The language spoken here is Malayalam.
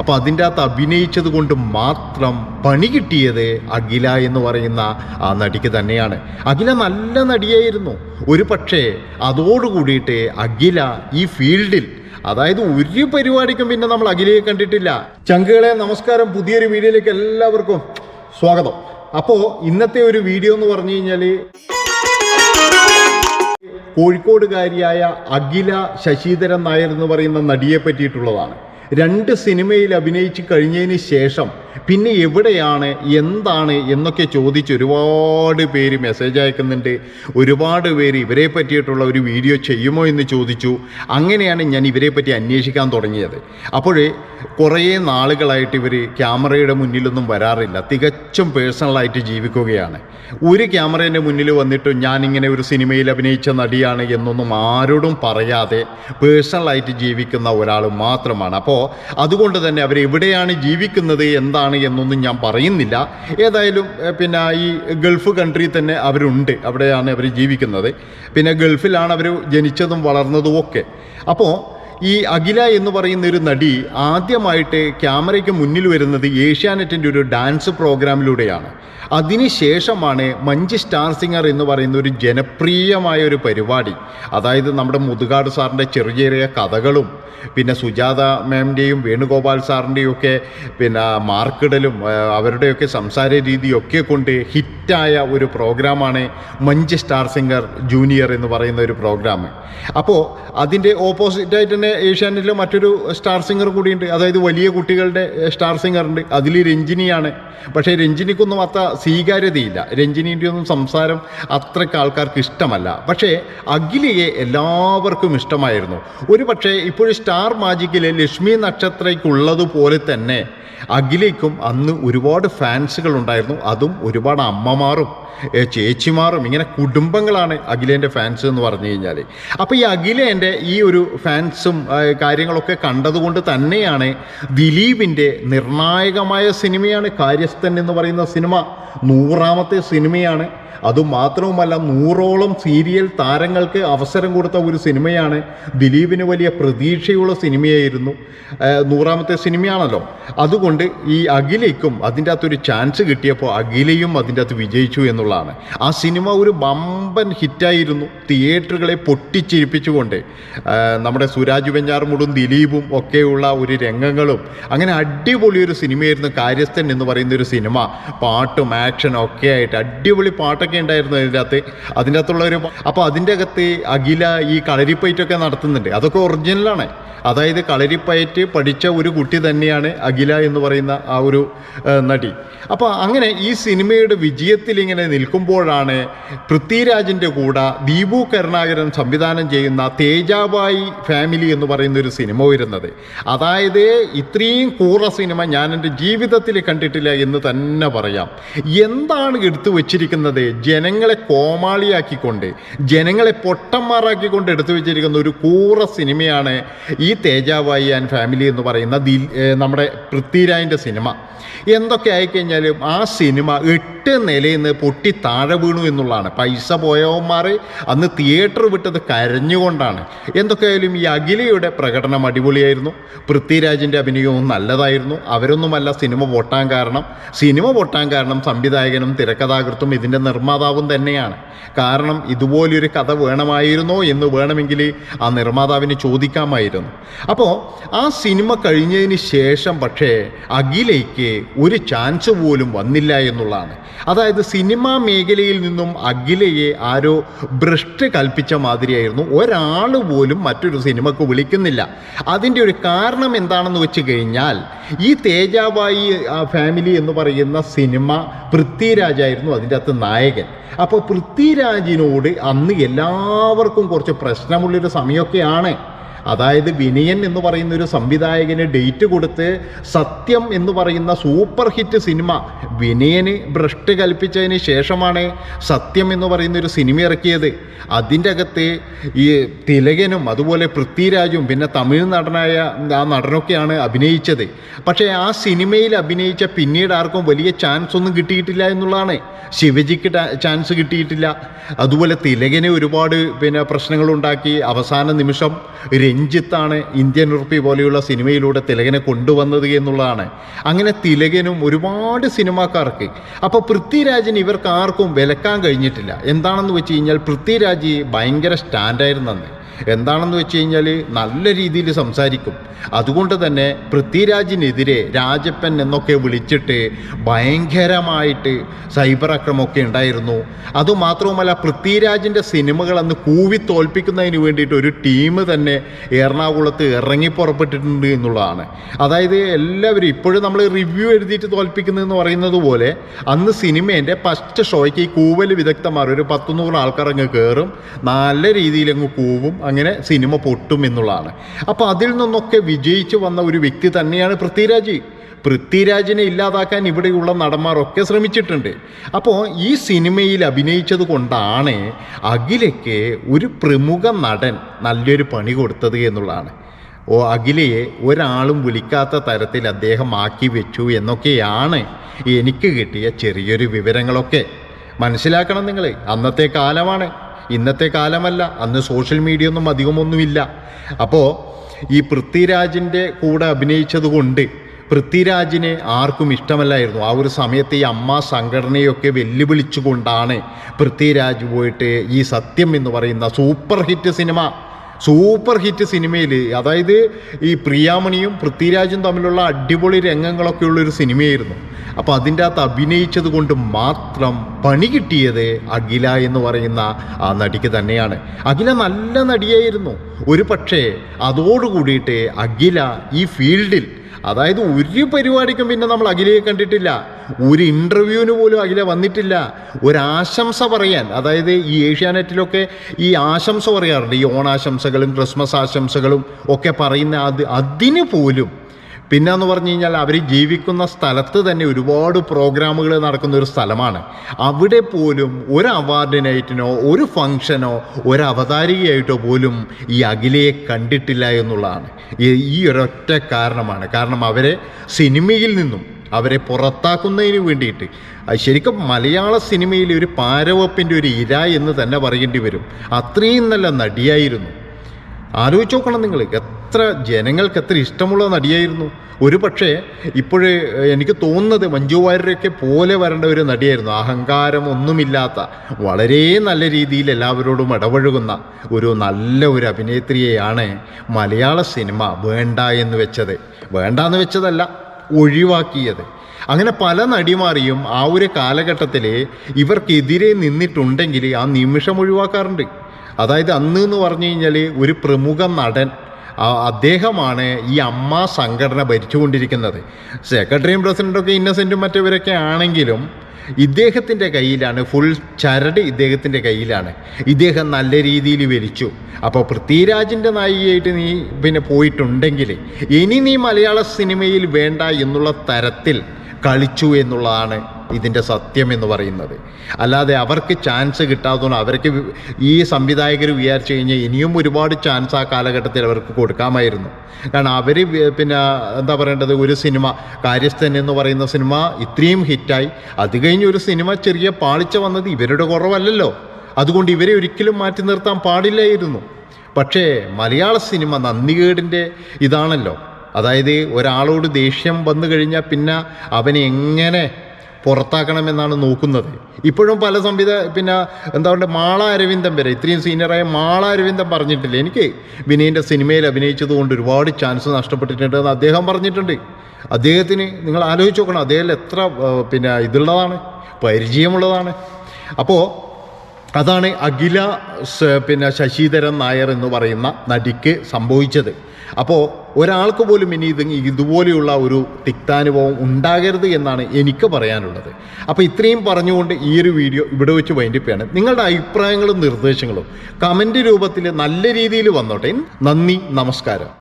അപ്പോൾ അതിന്റെ അകത്ത് അഭിനയിച്ചത് കൊണ്ട് മാത്രം പണി കിട്ടിയത് അഖില എന്ന് പറയുന്ന ആ നടിക്ക് തന്നെയാണ്. അഖില നല്ല നടിയായിരുന്നു. ഒരു പക്ഷേ അതോടുകൂടിയിട്ട് അഖില ഈ ഫീൽഡിൽ അതായത് ഒരു പരിപാടിക്കും പിന്നെ നമ്മൾ അഖിലയെ കണ്ടിട്ടില്ല. ചങ്കുകളെ നമസ്കാരം പുതിയൊരു വീഡിയോയിലേക്ക് എല്ലാവർക്കും സ്വാഗതം. അപ്പോൾ ഇന്നത്തെ ഒരു വീഡിയോ എന്ന് പറഞ്ഞു കഴിഞ്ഞാൽ കോഴിക്കോടുകാരിയായ അഖില ശശിധരൻ നായർ എന്ന് പറയുന്ന നടിയെ പറ്റിയിട്ടുള്ളതാണ്. രണ്ട് സിനിമയിൽ അഭിനയിച്ച് കഴിഞ്ഞതിന് ശേഷം പിന്നെ എവിടെയാണ് എന്താണ് എന്നൊക്കെ ചോദിച്ച് ഒരുപാട് പേര് മെസ്സേജ് അയക്കുന്നുണ്ട്. ഒരുപാട് പേര് ഇവരെ പറ്റിയിട്ടുള്ള ഒരു വീഡിയോ ചെയ്യുമോ എന്ന് ചോദിച്ചു. അങ്ങനെയാണ് ഞാൻ ഇവരെ പറ്റി അന്വേഷിക്കാൻ തുടങ്ങിയത്. അപ്പോൾ കുറേ നാളുകളായിട്ട് ഇവർ ക്യാമറയുടെ മുന്നിലൊന്നും വരാറില്ല. തികച്ചും പേഴ്സണലായിട്ട് ജീവിക്കുകയാണ്. ഒരു ക്യാമറേന്റെ മുന്നിൽ വന്നിട്ട് ഞാനിങ്ങനെ ഒരു സിനിമയിൽ അഭിനയിച്ച നടിയാണ് എന്നൊന്നും ആരോടും പറയാതെ പേഴ്സണലായിട്ട് ജീവിക്കുന്ന ഒരാൾ മാത്രമാണ്. അപ്പോൾ അതുകൊണ്ട് തന്നെ അവർ എവിടെയാണ് ജീവിക്കുന്നത് എന്താണ് എന്നൊന്നും ഞാൻ പറയുന്നില്ല. ഏതായാലും പിന്നെ ഈ ഗൾഫ് കൺട്രി തന്നെ അവരുണ്ട്. അവിടെയാണ് അവർ ജീവിക്കുന്നത്. പിന്നെ ഗൾഫിലാണ് അവർ ജനിച്ചതും വളർന്നതും ഒക്കെ. അപ്പോൾ ഈ അഖില എന്ന് പറയുന്ന ഒരു നടി ആദ്യമായിട്ട് ക്യാമറയ്ക്ക് മുന്നിൽ വരുന്നത് ഏഷ്യാനെറ്റിന്റെ ഒരു ഡാൻസ് പ്രോഗ്രാമിലൂടെയാണ്. അതിനുശേഷമാണ് മഞ്ച് സ്റ്റാർ സിംഗർ എന്ന് പറയുന്ന ഒരു ജനപ്രിയമായ ഒരു പരിപാടി. അതായത് നമ്മുടെ മുതുകാട് സാറിന്റെ ചെറിയ ചെറിയ കഥകളും പിന്നെ സുജാത മാമിന്റെയും വേണുഗോപാൽ സാറിന്റെയും ഒക്കെ പിന്നെ മാർക്കിടലും അവരുടെയൊക്കെ സംസാര രീതിയൊക്കെ കൊണ്ട് ഹിറ്റായ ഒരു പ്രോഗ്രാമാണ് മഞ്ച് സ്റ്റാർ സിംഗർ ജൂനിയർ എന്ന് പറയുന്ന ഒരു പ്രോഗ്രാം. അപ്പോൾ അതിന്റെ ഓപ്പോസിറ്റായിട്ട് തന്നെ ഏഷ്യാനെറ്റിൽ മറ്റൊരു സ്റ്റാർ സിംഗർ കൂടിയുണ്ട്. അതായത് വലിയ കുട്ടികളുടെ സ്റ്റാർ സിംഗർ ഉണ്ട് അതിൽ രഞ്ജിനിയാണ്. പക്ഷേ രഞ്ജിനിക്കൊന്നും അത്ര സ്വീകാര്യതയില്ല. രഞ്ജിനീന്റെ ഒന്നും സംസാരം അത്രയ്ക്ക് ആൾക്കാർക്ക് ഇഷ്ടമല്ല. പക്ഷേ അഖിലയെ എല്ലാവർക്കും ഇഷ്ടമായിരുന്നു. ഒരു പക്ഷേ ഇപ്പോഴും സ്റ്റാർ മാജിക്കിലെ ലക്ഷ്മി നക്ഷത്രയ്ക്കുള്ളതുപോലെ തന്നെ അഖിലയ്ക്കും അന്ന് ഒരുപാട് ഫാൻസുകൾ ഉണ്ടായിരുന്നു അതും ഒരുപാട് അമ്മമാരും ചേച്ചിമാരും ഇങ്ങനെ കുടുംബങ്ങളാണ് അഖിലേന്റെ ഫാൻസ് എന്ന് പറഞ്ഞു കഴിഞ്ഞാൽ അപ്പോൾ ഈ അഖിലേന്റെ ഈ ഒരു ഫാൻസും കാര്യങ്ങളൊക്കെ കണ്ടതുകൊണ്ട് തന്നെയാണ് ദിലീപിന്റെ നിർണായകമായ സിനിമയാണ് കാര്യസ്ഥൻ എന്ന് പറയുന്ന സിനിമ. നൂറാമത്തെ സിനിമയാണ് അതുമാത്രവുമല്ല നൂറോളം സീരിയൽ താരങ്ങൾക്ക് അവസരം കൊടുത്ത ഒരു സിനിമയാണ് ദിലീപിന് വലിയ പ്രതീക്ഷയുള്ള സിനിമയായിരുന്നു. നൂറാമത്തെ സിനിമയാണല്ലോ. അതുകൊണ്ട് ഈ അഖിലയ്ക്കും അതിന്റെ അകത്തൊരു ചാൻസ് കിട്ടിയപ്പോൾ അഖിലയും അതിന്റെ അകത്ത് വിജയിച്ചു എന്നുള്ളതാണ്. ആ സിനിമ ഒരു ബമ്പൻ ഹിറ്റായിരുന്നു. തിയേറ്ററുകളെ പൊട്ടിച്ചിരിപ്പിച്ചുകൊണ്ട് നമ്മുടെ സുരാജ് വെഞ്ഞാറുമുടും ദിലീപും ഒക്കെയുള്ള ഒരു രംഗങ്ങളും അങ്ങനെ അടിപൊളിയൊരു സിനിമയായിരുന്നു കാര്യസ്ഥൻ എന്ന് പറയുന്ന ഒരു സിനിമ. പാട്ടും ആക്ഷനും ഒക്കെ ആയിട്ട് അടിപൊളി പാട്ടൊക്കെ ഉണ്ടായിരുന്നു അതിന്റെ അകത്ത്. അതിന്റെ അകത്തുള്ള ഒരു അപ്പോൾ അതിന്റെ അകത്ത് അഖില ഈ കളരിപ്പയറ്റൊക്കെ നടത്തുന്നുണ്ട്. അതൊക്കെ ഒറിജിനലാണ് അതായത് കളരിപ്പയറ്റ് പഠിച്ച ഒരു കുട്ടി തന്നെയാണ് അഖില എന്ന് പറയുന്ന ആ ഒരു നടി. അപ്പോൾ അങ്ങനെ ഈ സിനിമയുടെ വിജയത്തിൽ ഇങ്ങനെ നിൽക്കുമ്പോഴാണ് പൃഥ്വിരാജിന്റെ കൂടെ ദീപു കരുണാകരൻ സംവിധാനം ചെയ്യുന്ന തേജാബായി ഫാമിലി എന്ന് പറയുന്ന ഒരു സിനിമ വരുന്നത്. അതായത് ഇത്രയും കൂറ സിനിമ ഞാൻ എന്റെ ജീവിതത്തിൽ കണ്ടിട്ടില്ല എന്ന് തന്നെ പറയാം. എന്താണ് എടുത്തു വച്ചിരിക്കുന്നത് ജനങ്ങളെ കോമാളിയാക്കിക്കൊണ്ട് ജനങ്ങളെ പൊട്ടന്മാറാക്കിക്കൊണ്ട് എടുത്തു വെച്ചിരിക്കുന്ന ഒരു കൂറ സിനിമയാണ് ഈ തേജാവായി ആൻഡ് ഫാമിലി എന്ന് പറയുന്ന ദിൽ നമ്മുടെ പൃഥ്വിരാജിന്റെ സിനിമ. എന്തൊക്കെ ആയിക്കഴിഞ്ഞാലും ആ സിനിമ എട്ട് നിലയിൽ നിന്ന് പൊട്ടി താഴെ വീണു എന്നുള്ളതാണ്. പൈസ പോയവന്മാർ അന്ന് തിയേറ്റർ വിട്ടത് കരഞ്ഞുകൊണ്ടാണ്. എന്തൊക്കെയായാലും ഈ അഖിലയുടെ പ്രകടനം അടിപൊളിയായിരുന്നു. പൃഥ്വിരാജിന്റെ അഭിനയവും നല്ലതായിരുന്നു. അവരൊന്നുമല്ല സിനിമ പൊട്ടാൻ കാരണം. സിനിമ പൊട്ടാൻ കാരണം സംവിധായകനും തിരക്കഥാകൃത്തും ഇതിന്റെ നിർമ്മാതാവും തന്നെയാണ്. കാരണം ഇതുപോലൊരു കഥ വേണമായിരുന്നോ എന്ന് വേണമെങ്കിൽ ആ നിർമ്മാതാവിന് ചോദിക്കാമായിരുന്നു. അപ്പോൾ ആ സിനിമ കഴിഞ്ഞതിന് ശേഷം പക്ഷേ അഖിലയ്ക്ക് ഒരു ചാൻസ് പോലും വന്നില്ല എന്നുള്ളതാണ്. അതായത് സിനിമാ മേഖലയിൽ നിന്നും അഖിലയെ ആരോ ഭ്രഷ്ട് കൽപ്പിച്ച മാതിരിയായിരുന്നു. ഒരാൾ പോലും മറ്റൊരു സിനിമക്ക് വിളിക്കുന്നില്ല. അതിന്റെ ഒരു കാരണം എന്താണെന്ന് വെച്ച് കഴിഞ്ഞാൽ ഈ തേജാബായി ഫാമിലി എന്ന് പറയുന്ന സിനിമ പൃഥ്വിരാജായിരുന്നു അതിന്റെ അകത്ത് നായകൻ. അപ്പോൾ പൃഥ്വിരാജിനോട് അന്ന് എല്ലാവർക്കും കുറച്ച് പ്രശ്നമുള്ളൊരു സമയമൊക്കെയാണ്. അതായത് വിനയൻ എന്ന് പറയുന്ന ഒരു സംവിധായകന് ഡേറ്റ് കൊടുത്ത് സത്യം എന്ന് പറയുന്ന സൂപ്പർ ഹിറ്റ് സിനിമ വിനയന് ഭ്രഷ്ട് കൽപ്പിച്ചതിന് ശേഷമാണ് സത്യം എന്ന് പറയുന്ന ഒരു സിനിമ ഇറക്കിയത്. അതിന്റെ അകത്ത് ഈ തിലകനും അതുപോലെ പൃഥ്വിരാജും പിന്നെ തമിഴ് നടനായ ആ നടനൊക്കെയാണ് അഭിനയിച്ചത്. പക്ഷേ ആ സിനിമയിൽ അഭിനയിച്ച പിന്നീട് ആർക്കും വലിയ ചാൻസ് ഒന്നും കിട്ടിയിട്ടില്ല എന്നുള്ളതാണ്. ശിവജിക്ക് ചാൻസ് കിട്ടിയിട്ടില്ല. അതുപോലെ തിലകന് ഒരുപാട് പിന്നെ പ്രശ്നങ്ങളുണ്ടാക്കി അവസാന നിമിഷം രഞ്ജിത്താണ് ഇന്ത്യൻ ഉറുപ്പി പോലെയുള്ള സിനിമയിലൂടെ തിലകനെ കൊണ്ടുവന്നത് എന്നുള്ളതാണ്. അങ്ങനെ തിലകനും ഒരുപാട് സിനിമാക്കാർക്ക് അപ്പോൾ പൃഥ്വിരാജിന് ഇവർക്ക് ആർക്കും വിലക്കാൻ കഴിഞ്ഞിട്ടില്ല. എന്താണെന്ന് വെച്ച് കഴിഞ്ഞാൽ പൃഥ്വിരാജ് ഭയങ്കര സ്റ്റാൻഡായിരുന്നു അന്ന്. എന്താണെന്ന് വെച്ച് കഴിഞ്ഞാൽ നല്ല രീതിയിൽ സംസാരിക്കും. അതുകൊണ്ട് തന്നെ പൃഥ്വിരാജിനെതിരെ രാജപ്പൻ എന്നൊക്കെ വിളിച്ചിട്ട് ഭയങ്കരമായിട്ട് സൈബർ അക്രമമൊക്കെ ഉണ്ടായിരുന്നു. അതുമാത്രവുമല്ല പൃഥ്വിരാജിന്റെ സിനിമകൾ അന്ന് കൂവി തോൽപ്പിക്കുന്നതിന് വേണ്ടിയിട്ട് ഒരു ടീം തന്നെ എറണാകുളത്ത് ഇറങ്ങി പുറപ്പെട്ടിട്ടുണ്ട് എന്നുള്ളതാണ്. അതായത് എല്ലാവരും ഇപ്പോഴും നമ്മൾ റിവ്യൂ എഴുതിയിട്ട് തോൽപ്പിക്കുന്നതെന്ന് പറയുന്നത് പോലെ അന്ന് സിനിമേന്റെ ഫസ്റ്റ് ഷോയ്ക്ക് ഈ കൂവൽ വിദഗ്ധന്മാർ ഒരു പത്തുനൂറ് ആൾക്കാർ അങ്ങ് കയറും നല്ല രീതിയിൽ അങ്ങ് കൂവും. അങ്ങനെ സിനിമ പൊട്ടും എന്നുള്ളതാണ്. അപ്പോൾ അതിൽ നിന്നൊക്കെ വിജയിച്ചു വന്ന ഒരു വ്യക്തി തന്നെയാണ് പൃഥ്വിരാജ്. പൃഥ്വിരാജിനെ ഇല്ലാതാക്കാൻ ഇവിടെയുള്ള നടന്മാരൊക്കെ ശ്രമിച്ചിട്ടുണ്ട്. അപ്പോൾ ഈ സിനിമയിൽ അഭിനയിച്ചത് കൊണ്ടാണ് അഖിലയ്ക്ക് ഒരു പ്രമുഖ നടൻ നല്ലൊരു പണി കൊടുത്തത് എന്നുള്ളതാണ്. ഓ അഖിലയെ ഒരാളും വിളിക്കാത്ത തരത്തിൽ അദ്ദേഹം ആക്കി വെച്ചു എന്നൊക്കെയാണ് എനിക്ക് കിട്ടിയ ചെറിയൊരു വിവരങ്ങളൊക്കെ. മനസ്സിലാക്കണം നിങ്ങൾ അന്നത്തെ കാലമാണ്. ഇന്നത്തെ കാലമല്ല അന്ന് സോഷ്യൽ മീഡിയ ഒന്നും അധികമൊന്നുമില്ല. അപ്പോൾ ഈ പൃഥ്വിരാജിന്റെ കൂടെ അഭിനയിച്ചത് കൊണ്ട് പൃഥ്വിരാജിനെ ആർക്കും ഇഷ്ടമല്ലായിരുന്നു. ആ ഒരു സമയത്ത് ഈ അമ്മ സംഘടനയൊക്കെ വെല്ലുവിളിച്ചുകൊണ്ടാണ് പൃഥ്വിരാജ് പോയിട്ട് ഈ സത്യം എന്ന് പറയുന്ന super hit cinema super hit സിനിമയിൽ അതായത് ഈ പ്രിയാമണിയും പൃഥ്വിരാജും തമ്മിലുള്ള അടിപൊളി രംഗങ്ങളൊക്കെ ഉള്ളൊരു സിനിമയായിരുന്നു. അപ്പോൾ അതിന്റെ അകത്ത് അഭിനയിച്ചത് കൊണ്ട് മാത്രം പണി കിട്ടിയത് അഖില എന്ന് പറയുന്ന ആ നടിക്ക് തന്നെയാണ്. അഖില നല്ല നടിയായിരുന്നു. ഒരു പക്ഷേ അതോടുകൂടിയിട്ട് അഖില ഈ ഫീൽഡിൽ അതായത് ഒരു പരിപാടിക്കും പിന്നെ നമ്മൾ അഖിലയെ കണ്ടിട്ടില്ല. ഒരു ഇന്റർവ്യൂവിന് പോലും അഖില വന്നിട്ടില്ല. ഒരു ആശംസ പറയാൻ അതായത് ഈ ഏഷ്യാനെറ്റിലൊക്കെ ഈ ആശംസ പറയാറുണ്ട്. ഈ ഓണാശംസകളും ക്രിസ്മസ് ആശംസകളും ഒക്കെ പറയുന്ന അത് അതിന് പോലും പിന്നെ എന്ന് പറഞ്ഞു കഴിഞ്ഞാൽ അവർ ജീവിക്കുന്ന സ്ഥലത്ത് തന്നെ ഒരുപാട് പ്രോഗ്രാമുകൾ നടക്കുന്ന ഒരു സ്ഥലമാണ്. അവിടെ പോലും ഒരു അവാർഡ് നൈറ്റിനോ ഒരു ഫംഗ്ഷനോ ഒരു അവതാരികയായിട്ടോ പോലും ഈ അഖിലയെ കണ്ടിട്ടില്ല എന്നുള്ളതാണ്. ഈ- ഒരൊറ്റ കാരണമാണ്. കാരണം അവരെ സിനിമയിൽ നിന്നും അവരെ പുറത്താക്കുന്നതിന് വേണ്ടിയിട്ട്. ശരിക്കും മലയാള സിനിമയിൽ ഒരു പാരവപ്പിന്റെ ഒരു ഇര എന്ന് തന്നെ പറയേണ്ടി വരും. അത്രയും നല്ല നടിയായിരുന്നു. ആലോചിച്ച് നോക്കണം നിങ്ങൾ. എത്ര ജനങ്ങൾക്ക് എത്ര ഇഷ്ടമുള്ള നടിയായിരുന്നു. ഒരു പക്ഷേ ഇപ്പോഴേ എനിക്ക് തോന്നുന്നത് മഞ്ജു വാര്യരൊക്കെ പോലെ വരേണ്ട ഒരു നടിയായിരുന്നു. അഹങ്കാരം ഒന്നുമില്ലാത്ത വളരെ നല്ല രീതിയിൽ എല്ലാവരോടും ഇടപഴകുന്ന ഒരു നല്ല ഒരു അഭിനേത്രിയെയാണ് മലയാള സിനിമ വേണ്ട എന്ന് വെച്ചത്. വേണ്ട എന്ന് വെച്ചതല്ല ഒഴിവാക്കിയത്. അങ്ങനെ പല നടിമാരെയും ആ ഒരു കാലഘട്ടത്തിൽ ഇവർക്കെതിരെ നിന്നിട്ടുണ്ടെങ്കിൽ ആ നിമിഷം ഒഴിവാക്കാറുണ്ട്. അതായത് അന്ന് എന്ന് പറഞ്ഞു കഴിഞ്ഞാൽ ഒരു പ്രമുഖ നടൻ അദ്ദേഹമാണ് ഈ അമ്മ സംഘടന ഭരിച്ചുകൊണ്ടിരിക്കുന്നത്. സെക്രട്ടറിയും പ്രസിഡന്റൊക്കെ ഇന്നസെന്റും മറ്റവരൊക്കെ ആണെങ്കിലും ഇദ്ദേഹത്തിന്റെ കയ്യിലാണ് ഫുൾ ചരട് ഇദ്ദേഹത്തിന്റെ കയ്യിലാണ്. ഇദ്ദേഹം നല്ല രീതിയിൽ വലിച്ചു അപ്പോൾ പൃഥ്വിരാജിന്റെ നായികയായിട്ട് നീ പിന്നെ പോയിട്ടുണ്ടെങ്കിൽ ഇനി നീ മലയാള സിനിമയിൽ വേണ്ട എന്നുള്ള തരത്തിൽ കളിച്ചു എന്നുള്ളതാണ് ഇതിന്റെ സത്യം എന്ന് പറയുന്നത്. അല്ലാതെ അവർക്ക് ചാൻസ് കിട്ടാത്തതുകൊണ്ട് അവർക്ക് ഈ സംവിധായകർ വിചാരിച്ചു കഴിഞ്ഞാൽ ഇനിയും ഒരുപാട് ചാൻസ് ആ കാലഘട്ടത്തിൽ അവർക്ക് കൊടുക്കാമായിരുന്നു. കാരണം അവർ പിന്നെ എന്താ പറയേണ്ടത്? ഒരു സിനിമ കാര്യസ്ഥൻ എന്ന് പറയുന്ന സിനിമ ഇത്രയും ഹിറ്റായി. അത് കഴിഞ്ഞ് ഒരു സിനിമ ചെറിയ പാളിച്ച വന്നത് ഇവരുടെ കുറവല്ലല്ലോ. അതുകൊണ്ട് ഇവരെ ഒരിക്കലും മാറ്റി നിർത്താൻ പാടില്ലായിരുന്നു. പക്ഷേ മലയാള സിനിമ നന്ദികേടിന്റെ ഇതാണല്ലോ. അതായത് ഒരാളോട് ദേഷ്യം വന്നു കഴിഞ്ഞാൽ പിന്നെ അവനെ എങ്ങനെ പുറത്താക്കണമെന്നാണ് നോക്കുന്നത്. ഇപ്പോഴും പല സംവിധ പിന്നെ എന്താ പറയുക മാള അരവിന്ദം വരെ. ഇത്രയും സീനിയറായ മാള അരവിന്ദം പറഞ്ഞിട്ടില്ല? എനിക്ക് വിനയന്റെ സിനിമയിൽ അഭിനയിച്ചത് കൊണ്ട് ഒരുപാട് ചാൻസ് നഷ്ടപ്പെട്ടിട്ടുണ്ട് എന്ന് അദ്ദേഹം പറഞ്ഞിട്ടുണ്ട്. അദ്ദേഹത്തിന് നിങ്ങൾ ആലോചിച്ച് നോക്കണം അദ്ദേഹം എത്ര പിന്നെ ഇതുള്ളതാണ് പരിചയമുള്ളതാണ്. അപ്പോൾ അതാണ് അഖില പിന്നെ ശശിധരൻ നായർ എന്ന് പറയുന്ന നടിക്ക് സംഭവിച്ചത്. അപ്പോൾ ഒരാൾക്ക് പോലും ഇനി ഇത് ഇതുപോലെയുള്ള ഒരു തിക്താനുഭവം ഉണ്ടാകരുത് എന്നാണ് എനിക്ക് പറയാനുള്ളത്. അപ്പോൾ ഇത്രയും പറഞ്ഞുകൊണ്ട് ഈ ഒരു വീഡിയോ ഇവിടെ വെച്ച് വൈൻഡിപ്പാണ് നിങ്ങളുടെ അഭിപ്രായങ്ങളും നിർദ്ദേശങ്ങളും കമന്റ് രൂപത്തിൽ നല്ല രീതിയിൽ വന്നോട്ടെ. നന്ദി നമസ്കാരം.